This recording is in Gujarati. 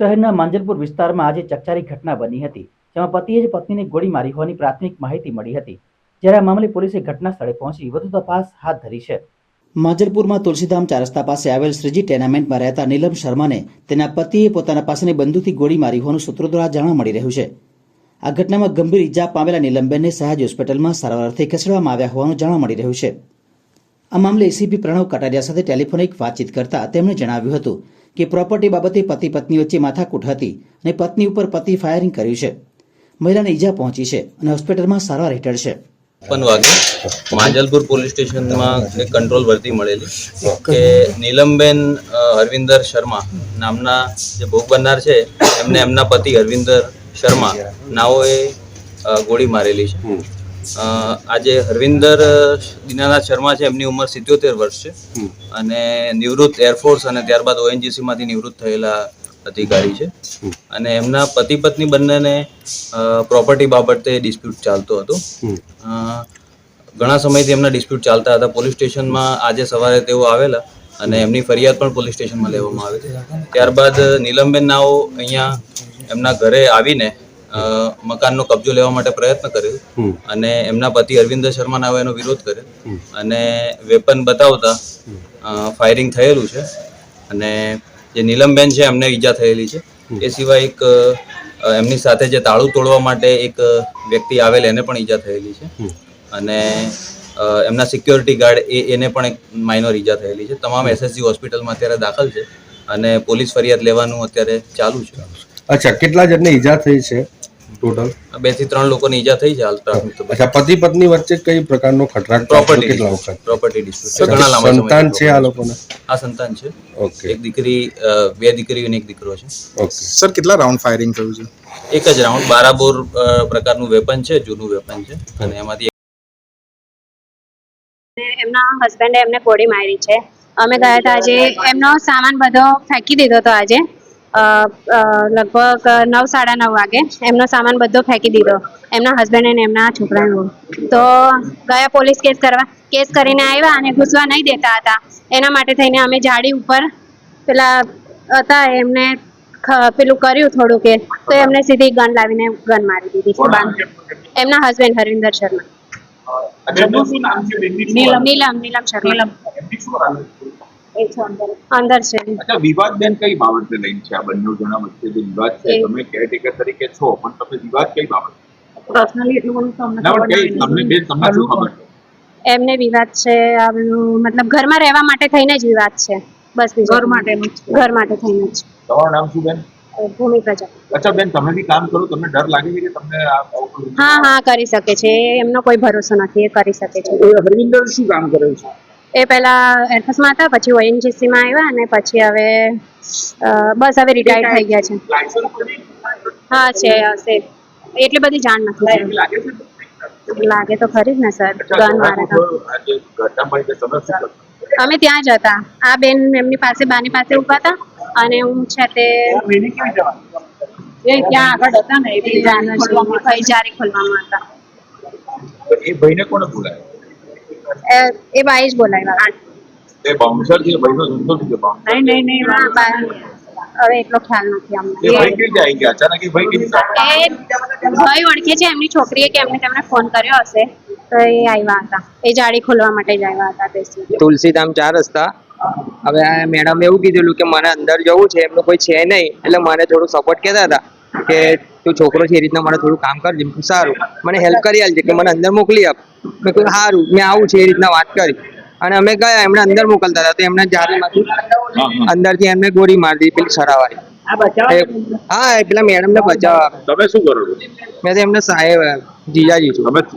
શહેરના માંજલપુર વિસ્તારમાં આજે ચકચારી ઘટના બની હતી, જેમાં પતિએ જ પત્નીને ગોળી મારી હોવાની પ્રાથમિક માહિતી મળી હતી, જ્યારે આ મામલે પોલીસે ઘટના સ્થળે પહોંચી વધુ તપાસ હાથ ધરી છે. માંજલપુરમાં તુલસીધામ ચાર રસ્તા પાસે આવેલ શ્રીજી ટેનામેન્ટમાં રહેતા નીલમ શર્માને તેના પતિએ પોતાના પાસેની બંદૂકથી ગોળી મારી હોવાનું સૂત્રો દ્વારા જાણવા મળી રહ્યું છે. આ ઘટનામાં ગંભીર ઈજા પામેલા નીલમબેનને સહાજ હોસ્પિટલમાં સારવાર અર્થે ખસેડવામાં આવ્યા હોવાનું જાણવા મળી રહ્યું છે. આ મામલે એસીપી પ્રણવ કટારિયા સાથે ટેલિફોનિક વાતચીત કરતા તેમણે જણાવ્યું હતું કે પ્રોપર્ટી બાબતે પતિ પત્ની વચ્ચે માથાકૂટ હતી અને પત્ની ઉપર પતિ ફાયરિંગ કર્યું છે. મહિલાને ઈજા પહોંચી છે અને હોસ્પિટલમાં સારવાર હેઠળ છે. પણ વાગે માંજલપુર પોલીસ સ્ટેશનમાં એક કંટ્રોલ વર્તી મળેલી કે નીલમબેન અરવિંદર હરવિંદર શર્મા નામના જે ભોગ બનનાર છે એમને એમના પતિ હરવિંદર શર્મા નાઓએ ગોળી મારેલી છે. આજે હરવિંદર દીનાનાથ શર્મા છે એમની ઉંમર સિત્યોતેર વર્ષ છે. અને નિવૃત્ત એરફોર્સ અને ત્યારબાદ ઓએનજીસીમાંથી માંથી નિવૃત્ત થયેલા અધિકારી છે. અને એમના પતિ પત્ની બંનેને પ્રોપર્ટી બાબતે ડિસ્પ્યુટ ચાલતો હતો. ઘણા સમયથી એમના ડિસ્પ્યુટ ચાલતા હતા. પોલીસ સ્ટેશનમાં આજે સવારે તેઓ આવેલા અને એમની ફરિયાદ પણ પોલીસ સ્ટેશનમાં લેવામાં આવી ત્યારબાદ નીલમબેન નાઓ અહીંયા એમના ઘરે આવીને મકાનનો કબજો લેવા માટે પ્રયત્ન કર્યો અને એમના પતિ અરવિંદ શર્મા નાઓએ એનો વિરોધ કર્યો. અને વેપન બતાવતા ફાયરિંગ થયેલું છે. અને જે નીલમબેન છે એમને ઈજા થયેલી છે. એ સિવાય એક એમની સાથે જે તાળું તોડવા માટે એક વ્યક્તિ આવેલ એને પણ ઈજા થયેલી છે. અને એમના સિક્યોરિટી ગાર્ડ એ એને પણ એક માઇનોર ઈજા થયેલી છે. તમામ એસએસજી હોસ્પિટલમાં અત્યારે દાખલ છે. અને પોલીસ ફરિયાદ લેવાનું અત્યારે ચાલુ છે. અચ્છા કેટલા જણને ઈજા થઈ છે? ટોટલ? બેથી ત્રણ લોકોની ઈજા થઈ છે હાલ અચ્છા પતિ પત્ની વચ્ચે કઈ પ્રકારનો ખટરાક પ્રોપર્ટી કેટલા વખત? પ્રોપર્ટી ડિસ્પ્યુટ ઘણા લાંબા સંતાન છે આ લોકોને? આ સંતાન છે. ઓકે. એક દીકરી બે દીકરીઓ અને એક દીકરો છે. ઓકે. સર કેટલા રાઉન્ડ ફાયરિંગ થયું છે? એક જ રાઉન્ડ. બારાબોર પ્રકારનું વેપન છે જૂનું વેપન છે. અને એમાંથી એમના હસબન્ડે એમને કોડી મારી છે. અમે ગયા હતા આજે. એમનો સામાન બધો ફેંકી દીધો હતો આજે. લગભગ નવ સાડા નવ વાગે એમનો સામાન બધો ફેંકી દીધો. એમના હસબન્ડ અને એમના છોકરાનો તો ગયા પોલીસ કેસ કરવા. કેસ કરીને આવ્યા અને ઘૂસવા નહીં દેતા હતા. એના માટે થઈને અમે જાડી ઉપર પેલા હતા એમને પેલું કર્યું થોડું કે તો એમને સીધી ગન લાવીને ગન મારી દીધી એમના હસબન્ડ હરિન્દર શર્મા. નીલમ નીલમ નીલમ શર્મા. અંદર. છે. અચ્છા વિવાદ બેન કઈ બાબતને લઈને છે? આ બંને જણા વચ્ચે જે વિવાદ છે તમે કેરટેકર તરીકે છો પણ તમે વિવાદ કઈ બાબત? પર્સનલી એટલું બધું તમને તમને બે તમને શું ખબર છે? એમને વિવાદ છે મતલબ ઘરમાં રહેવા માટે થઈને જ વિવાદ છે. બસ ઘર માટે ઘર માટે થઈને જ. તમારું નામ શું બેન? ભૂમિ પ્રજા. અચ્છા બેન તમે બી કામ કરો તમને ડર લાગે છે કે તમને આ આવું બધું- હા હા કરી શકે છે. એમનો કોઈ ભરોસો નથી એ કરી શકે છે. એ શું કામ કરે છે? એ પહેલા એરફોર્સમાં હતા પછી ઓએનજીસીમાં આવ્યા અને પછી હવે બસ હવે રિટાયર થઈ ગયા છે. હા છે હશે. એટલી બધી જાણ નથી લાગે તો ખરી જ ને સર. ગન મારે? અમે ત્યાં જ હતા. આ બેન એમની પાસે બાની પાસે ઊભા હતા અને હું છે તે એ ત્યાં આગળ હતા ને એ જાણ ખોલવામાં હતા. એ ભાઈને કોને બોલાય એ- બાઈ જ બોલાવ્યા. એ બાઉન્સર છે ભાઈનો ધંધો છે bouncer? નહીં નહીં નહીં હવે એટલો ખ્યાલ નથી અમને. ભાઈ કેવી રીતે ગયા? અચાનક એ ભાઈ કેવી એ ભાઈ ઓળખે છે એમની છોકરીએ કે એમને તેમને ફોન કર્યો હશે. તો એ આવ્યા હતા. એ જાળી ખોલવા માટે જ આવ્યા હતા બેસી તુલસીધામ ચાર રસ્તા. હવે આ મેડમ એવું કીધેલું કે મને અંદર જવું છે એમનું કોઈ છે નહીં. એટલે મને થોડું સપોર્ટ કહેતા હતા કે તું છોકરો છે એ રીતના મને થોડું કામ કરજે સારું. મને હેલ્પ કરી આલજે કે મને અંદર મોકલી આપ. મેં કહ્યું સારું મેં આવું છે એ રીતના વાત કરી. અને અમે ગયા એમને અંદર મોકલતા હતા તો એમને જારીમાંથી અંદરથી એમને ગોળી મારી દીધી પેલી સરાવાળી. હા એ પેલા મેડમને બચાવવા. તમે શું કરો મેં તો એમને સાહેબ જીજાજી છું.